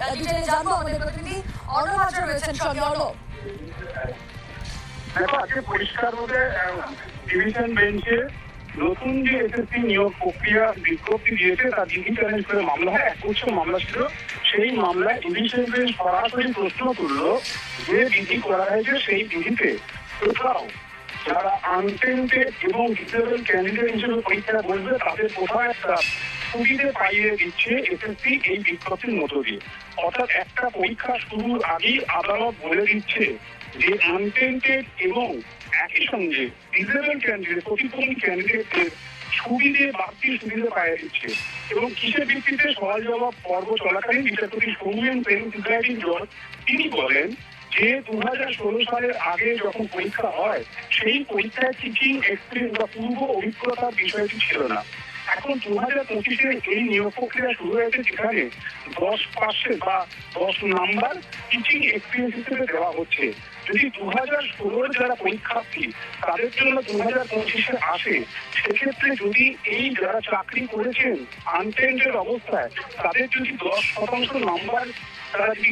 ডিটেলে জানব আমাদের প্রতিনিধি অর্ণব হাজরা রয়েছেন নতুন যে এসএসসি নিয়োগ প্রক্রিয়া বিজ্ঞপ্তি দিয়েছে তার ডিগ্রি চ্যালেঞ্জ করে মামলা হয় একগুচ্ছ মামলা ছিল। সেই মামলায় ডিভিশন বেঞ্চ সরাসরি প্রশ্ন তুললো যে বিধি করা হয়েছে সেই বিধিতে। কোথাও যারা আনটেন্টেড এবং ডিসেবল ক্যান্ডিডেট হিসেবে পরীক্ষা বসবে, তাদের কোথাও একটা সুবিধে পাইয়ে দিচ্ছে এসএসসি এই বিজ্ঞপ্তির মধ্য দিয়ে। অর্থাৎ একটা পরীক্ষা শুরুর আগেই আদালত বলে দিচ্ছে যে আনটেন্টেড এবং একই সঙ্গে ডিসেবল ক্যান্ডিডেট প্রতিবন্ধী ক্যান্ডিডেটদের সুবিধে, বাড়তি সুবিধা পাইয়ে দিচ্ছে। এবং কিসের ভিত্তিতে সওয়াল জবাব পর্ব চলাকালীন বিচারপতি সৌমেন প্রেম তিনি বলেন যে দু হাজার ষোলো সালের আগে যখন পরীক্ষা হয়, সেই পরীক্ষায় টিচিং এক্সপিরিয়েন্স বা পূর্ব অভিজ্ঞতার বিষয়টি ছিল না। এখন দু হাজার পঁচিশে এই নিয়োগ প্রক্রিয়া শুরু হয়েছে যেখানে দশ পার্সেন্ট বা দশ নাম্বার টিচিং এক্সপিরিয়েন্স হিসেবে দেওয়া হচ্ছে। যদি দু হাজার ষোলোর যারা পরীক্ষার্থী, তাদের জন্য দু হাজার পঁচিশে আসে, সেক্ষেত্রে যদি এই যারা চাকরি করেছেন আনটেন্ডেড অবস্থায়, তাদের যদি দশ শতাংশ নাম্বার তারা যদি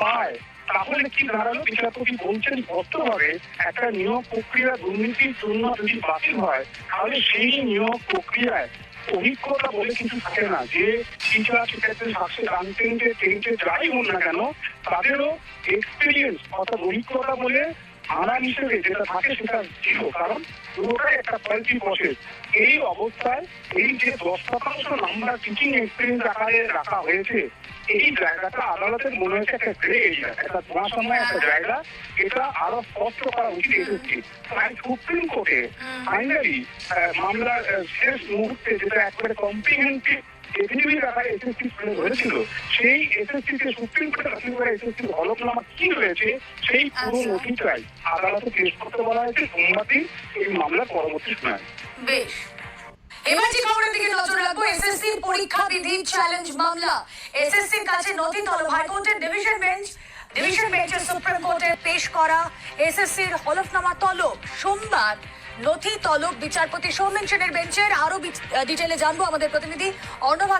পায় তাহলে কি দাঁড়াল বিচারপতি বলছেন স্পষ্টভাবে একটা নিয়োগ প্রক্রিয়া দুর্নীতির জন্য যদি বাতিল হয়, তাহলে সেই নিয়োগ প্রক্রিয়ায় অভিজ্ঞতা বলে কিছু থাকে না। যে টিচার সেক্ষেত্রে সাকসেস আনটেন্টে টেন্টে যাই হোক না কেন, তাদেরও এক্সপিরিয়েন্স অর্থাৎ অভিজ্ঞতা বলে আনা হিসেবে যেটা থাকে সেটা ছিল। কারণ পুরোটাই একটা কোয়ালিটি প্রসেস এই অবস্থায় এই যে দশ শতাংশ নাম্বার টিচিং এক্সপিরিয়েন্স আকারে রাখা হয়েছে এই জায়গাটা আদালতের মনে হচ্ছে একটা গ্রে এরিয়া একটা ধোঁয়াশময় একটা জায়গা। এটা আরও স্পষ্ট করা উচিত এসেছে তাই সুপ্রিম কোর্টে ফাইনালি মামলার শেষ মুহূর্তে যেটা একবারে এসএসসি তুলে ধরেছিল সেই এসএসসি সুপ্রিম কোর্টে দাখিল করা এসএসসি হলফনামা কি রয়েছে সেই পুরো আচ্ছা। নথিটাই আদালতে পেশ করতে বলা হয়েছে সোমবার এই মামলার পরবর্তী শুনানি। বেশ। এবার পরীক্ষা বিধি চ্যালেঞ্জ মামলা। এসএসসির কাছে নথি তলব হাইকোর্টের ডিভিশন বেঞ্চ ডিভিশন বেঞ্চের সুপ্রিম কোর্টে পেশ করা। এসএসসির হলফনামা তলব। সোমবার নথি তলব বিচারপতি সৌমেন সেনের বেঞ্চের আরও ডিটেলে জানব আমাদের প্রতিনিধি অর্ণব